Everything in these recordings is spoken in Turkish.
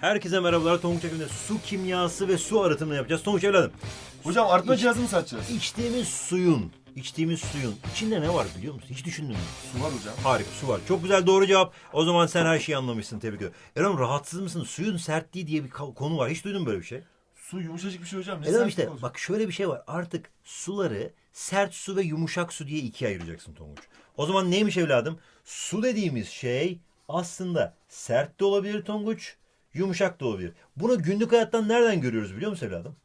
Herkese merhabalar. Tonguç Ekim'de su kimyası ve su arıtımını yapacağız. Tonguç evladım. Hocam arıtma İç- cihazı mı satacağız? İçtiğimiz suyun, içtiğimiz suyun içinde ne var biliyor musun? Hiç düşündün mü? Su var hocam. Harika su var. Çok güzel doğru cevap. O zaman sen her şeyi anlamışsın. Tebrik ediyorum. Erhan rahatsız mısın? Suyun sertliği diye bir konu var. Hiç duydun mu böyle bir şey? Su yumuşacık bir şey hocam. Ne Erhan işte olacak? bak şöyle bir şey var. Artık suları sert su ve yumuşak su diye ikiye ayıracaksın Tonguç. O zaman neymiş evladım? Su dediğimiz şey aslında sert de olabilir Tonguç, yumuşak da olabilir. Bunu günlük hayattan nereden görüyoruz biliyor musun evladım?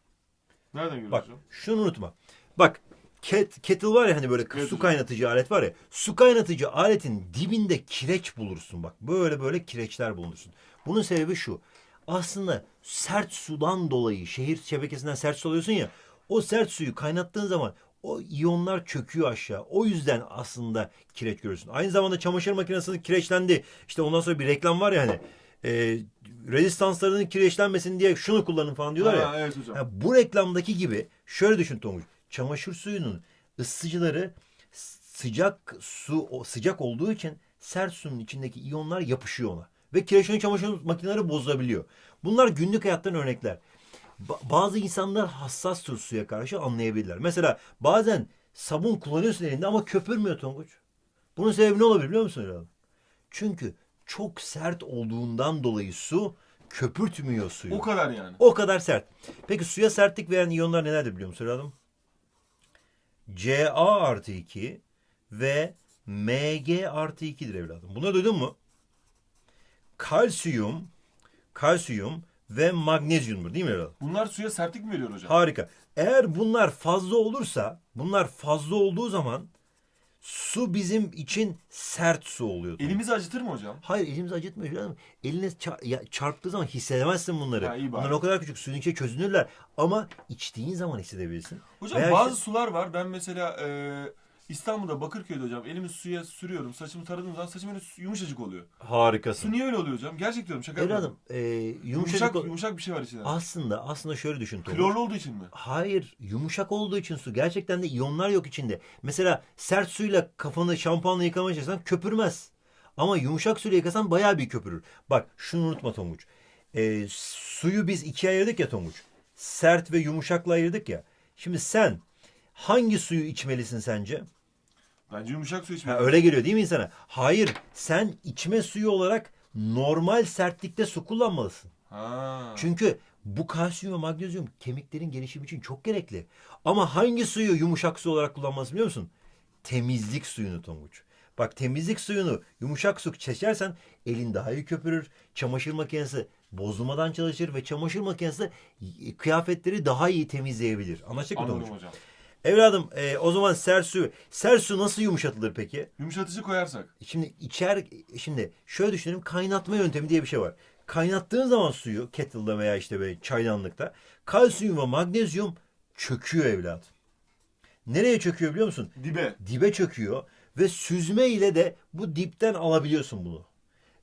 Nereden görüyoruz Bak hocam? şunu unutma. Bak ket, kettle var ya hani böyle Evet su kaynatıcı alet var ya. Su kaynatıcı aletin dibinde kireç bulursun bak. Böyle böyle kireçler bulursun. Bunun sebebi şu. Aslında sert sudan dolayı şehir şebekesinden sert su alıyorsun ya. O sert suyu kaynattığın zaman o iyonlar çöküyor aşağı. O yüzden aslında kireç görürsün. Aynı zamanda çamaşır makinesi kireçlendi. İşte ondan sonra bir reklam var ya hani. E, rezistanslarının kireçlenmesin diye şunu kullanın falan diyorlar ya. Ha, evet hocam. Ha, bu reklamdaki gibi şöyle düşün Tonguç. Çamaşır suyunun ısıtıcıları sıcak su o sıcak olduğu için sert suyun içindeki iyonlar yapışıyor ona. Ve kireçli çamaşır makineleri bozulabiliyor. Bunlar günlük hayattan örnekler. Ba- bazı insanlar hassastır suya karşı anlayabilirler. Mesela bazen sabun kullanıyorsun elinde ama köpürmüyor Tonguç. Bunun sebebi ne olabilir biliyor musun? Çünkü çok sert olduğundan dolayı su köpürtmüyor suyu. O kadar yani. O kadar sert. Peki suya sertlik veren iyonlar nelerdir biliyor musun evladım? Ca artı 2 ve Mg artı 2'dir evladım. Bunları duydun mu? Kalsiyum, kalsiyum ve magnezyumdur değil mi evladım? Bunlar suya sertlik mi veriyor hocam? Harika. Eğer bunlar fazla olursa, bunlar fazla olduğu zaman su bizim için sert su oluyor. Elimizi acıtır mı hocam? Hayır elimizi acıtmıyor canım. Eline ça- ya, çarptığı zaman hissedemezsin bunları. Ha, iyi bari. Bunlar o kadar küçük suyun içine çözünürler. Ama içtiğin zaman hissedebilirsin. Hocam Veya bazı işte- sular var. Ben mesela e, İstanbul'da Bakırköy'de hocam elimi suya sürüyorum. Saçımı taradığım zaman saçım öyle yumuşacık oluyor. Harikasın. Su niye öyle oluyor hocam? Gerçek diyorum şaka Evladım yapmıyorum. e, yumuşacık, Yumuşak, ol- yumuşak bir şey var içinde. aslında aslında şöyle düşün Tonguç. Klorlu olduğu için mi? Hayır, yumuşak olduğu için su. Gerçekten de iyonlar yok içinde. Mesela sert suyla kafanı şampuanla yıkamaya çalışsan köpürmez. Ama yumuşak suyla yıkasan bayağı bir köpürür. Bak şunu unutma Tonguç. Ee, suyu biz ikiye ayırdık ya Tonguç. Sert ve yumuşakla ayırdık ya. Şimdi sen hangi suyu içmelisin sence? Bence yumuşak su Ha, içmek. öyle geliyor değil mi insana? Hayır, sen içme suyu olarak normal sertlikte su kullanmalısın. Ha. Çünkü bu kalsiyum ve magnezyum kemiklerin gelişimi için çok gerekli. Ama hangi suyu yumuşak su olarak kullanmalısın biliyor musun? Temizlik suyunu Tonguç. Bak temizlik suyunu yumuşak su seçersen elin daha iyi köpürür. Çamaşır makinesi bozulmadan çalışır ve çamaşır makinesi kıyafetleri daha iyi temizleyebilir. Anlaştık mı Anladım hocam. Evladım e, o zaman sert su. Sert su nasıl yumuşatılır peki? Yumuşatıcı koyarsak. Şimdi içer şimdi şöyle düşünelim kaynatma yöntemi diye bir şey var. Kaynattığın zaman suyu kettle'da veya işte böyle çaydanlıkta kalsiyum ve magnezyum çöküyor evladım. Nereye çöküyor biliyor musun? Dibe. Dibe çöküyor ve süzme ile de bu dipten alabiliyorsun bunu.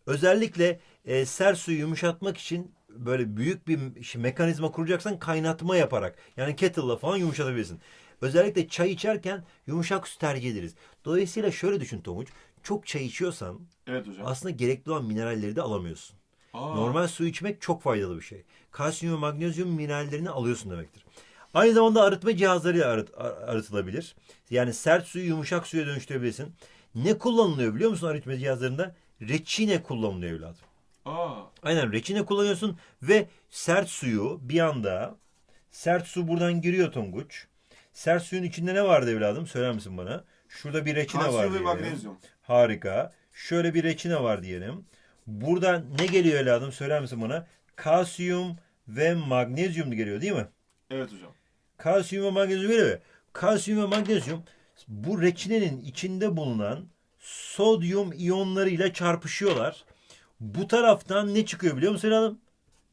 Özellikle e, suyu yumuşatmak için böyle büyük bir mekanizma kuracaksan kaynatma yaparak yani kettle'la falan yumuşatabilirsin. Özellikle çay içerken yumuşak su tercih ederiz. Dolayısıyla şöyle düşün Tomuç. Çok çay içiyorsan Evet hocam. aslında gerekli olan mineralleri de alamıyorsun. Aa. Normal su içmek çok faydalı bir şey. Kalsiyum ve magnezyum minerallerini alıyorsun demektir. Aynı zamanda arıtma cihazlarıyla arıt, ar- arıtılabilir. Yani sert suyu yumuşak suya dönüştürebilirsin. Ne kullanılıyor biliyor musun arıtma cihazlarında? Reçine kullanılıyor evladım. Aa. Aynen reçine kullanıyorsun ve sert suyu bir anda sert su buradan giriyor Tonguç. Sert suyun içinde ne vardı evladım? Söyler misin bana? Şurada bir reçine var Kalsiyum ve diyelim. magnezyum. Harika. Şöyle bir reçine var diyelim. Buradan ne geliyor evladım? Söyler misin bana? Kalsiyum ve magnezyum geliyor değil mi? Evet hocam. Kalsiyum ve magnezyum geliyor. Kalsiyum ve magnezyum bu reçinenin içinde bulunan sodyum iyonlarıyla çarpışıyorlar. Bu taraftan ne çıkıyor biliyor musun evladım?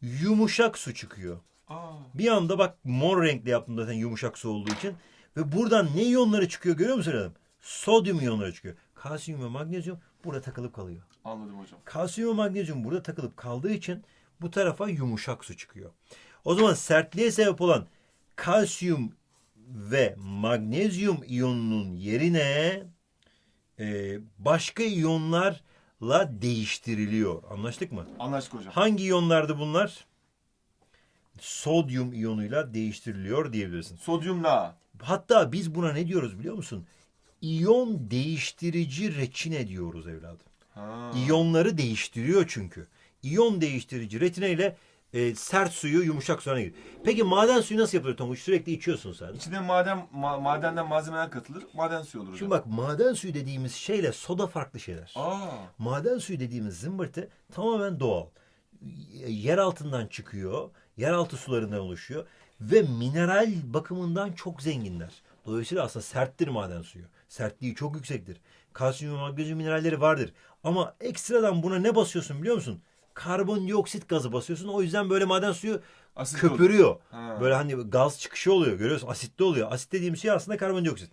Yumuşak su çıkıyor. Aa. Bir anda bak mor renkli yaptım zaten yumuşak su olduğu için. Ve buradan ne iyonları çıkıyor görüyor musun evladım? Sodyum iyonları çıkıyor. Kalsiyum ve magnezyum burada takılıp kalıyor. Anladım hocam. Kalsiyum ve magnezyum burada takılıp kaldığı için bu tarafa yumuşak su çıkıyor. O zaman sertliğe sebep olan kalsiyum ve magnezyum iyonunun yerine e, başka iyonlar iyonlarla değiştiriliyor. Anlaştık mı? Anlaştık hocam. Hangi iyonlardı bunlar? Sodyum iyonuyla değiştiriliyor diyebilirsin. Sodyumla. Hatta biz buna ne diyoruz biliyor musun? İyon değiştirici reçine diyoruz evladım. Ha. İyonları değiştiriyor çünkü. İyon değiştirici retine ile e, sert suyu yumuşak suya giriyor. Peki maden suyu nasıl yapılıyor Tonguç? Sürekli içiyorsun sen. İçine maden ma- madenden malzemeler katılır. Maden suyu olur. Şimdi bak maden suyu dediğimiz şeyle soda farklı şeyler. Aa. Maden suyu dediğimiz zımbırtı tamamen doğal. Yer altından çıkıyor, yeraltı sularından oluşuyor ve mineral bakımından çok zenginler. Dolayısıyla aslında serttir maden suyu. Sertliği çok yüksektir. Kalsiyum ve magnezyum mineralleri vardır. Ama ekstradan buna ne basıyorsun biliyor musun? Karbondioksit gazı basıyorsun. O yüzden böyle maden suyu olur. köpürüyor. Böyle hani gaz çıkışı oluyor. Görüyorsun asitli oluyor. Asit dediğim şey aslında karbondioksit.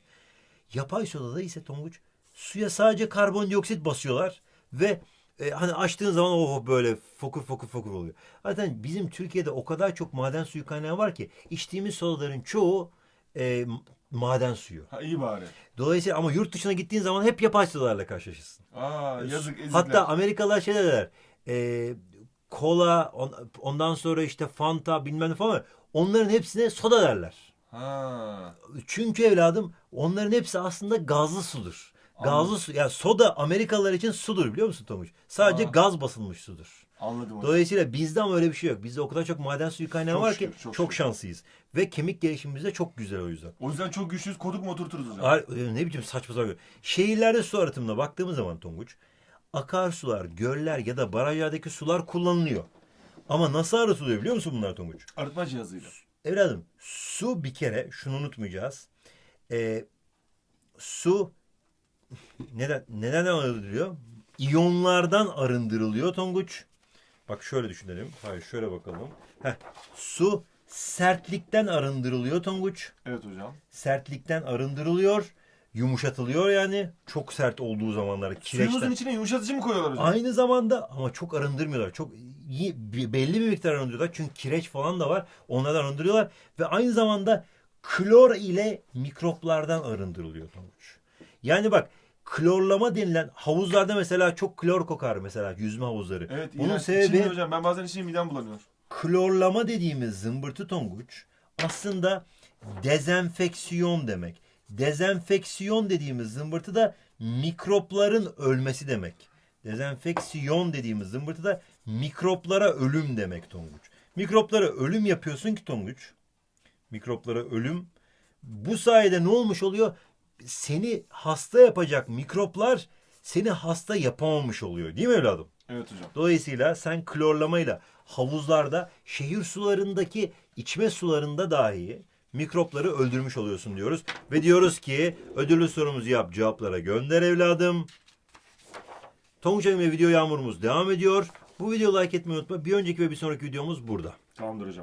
Yapay sodada ise Tonguç suya sadece karbondioksit basıyorlar ve e, hani açtığın zaman oh böyle fokur fokur fokur oluyor. Zaten bizim Türkiye'de o kadar çok maden suyu kaynağı var ki içtiğimiz sodaların çoğu e, maden suyu. Ha iyi bari. Dolayısıyla ama yurt dışına gittiğin zaman hep yapay sodalarla karşılaşırsın. Aa yazık ezikler. Hatta Amerikalılar şey derler. E, kola on- ondan sonra işte Fanta bilmem ne falan onların hepsine soda derler. Ha. Çünkü evladım onların hepsi aslında gazlı sudur. Gazlı su yani soda Amerikalılar için sudur biliyor musun Tomuç? Sadece Aa. gaz basılmış sudur. Anladım hocam. Dolayısıyla bizde ama öyle bir şey yok. Bizde o kadar çok maden suyu kaynağı Çok var şükür, ki çok çok, şükür. şanslıyız. Ve kemik gelişimimiz de çok güzel o yüzden. O yüzden çok güçlüyüz. Koduk mu oturturuz hocam? Ar- e, ne biçim saçma sapan. Şehirlerde su arıtımına baktığımız zaman Tonguç, akarsular, göller ya da barajlardaki sular kullanılıyor. Ama nasıl arıtılıyor biliyor musun bunlar Tonguç? Arıtma cihazıyla. Evladım su bir kere şunu unutmayacağız. Ee, su neden neden arındırılıyor? İyonlardan arındırılıyor Tonguç. Bak şöyle düşünelim. Hayır şöyle bakalım. Heh, su sertlikten arındırılıyor Tonguç. Evet hocam. Sertlikten arındırılıyor. Yumuşatılıyor yani. Çok sert olduğu zamanlar Suyumuzun kireçten. içine yumuşatıcı mı koyuyorlar hocam? Aynı zamanda ama çok arındırmıyorlar. Çok iyi, belli bir miktar arındırıyorlar. Çünkü kireç falan da var. Onlardan arındırıyorlar. Ve aynı zamanda klor ile mikroplardan arındırılıyor Tonguç. Yani bak klorlama denilen havuzlarda mesela çok klor kokar mesela yüzme havuzları. Evet. Bunun sebebi hocam ben bazen içeyim midem bulanıyor. klorlama dediğimiz zımbırtı tonguç aslında dezenfeksiyon demek. Dezenfeksiyon dediğimiz zımbırtı da mikropların ölmesi demek. Dezenfeksiyon dediğimiz zımbırtı da mikroplara ölüm demek tonguç. Mikroplara ölüm yapıyorsun ki tonguç. Mikroplara ölüm. Bu sayede ne olmuş oluyor? Seni hasta yapacak mikroplar seni hasta yapamamış oluyor. Değil mi evladım? Evet hocam. Dolayısıyla sen klorlamayla havuzlarda şehir sularındaki içme sularında dahi mikropları öldürmüş oluyorsun diyoruz. Ve diyoruz ki ödüllü sorumuzu yap cevaplara gönder evladım. Tonguç ve video yağmurumuz devam ediyor. Bu videoyu like etmeyi unutma. Bir önceki ve bir sonraki videomuz burada. Tamamdır hocam.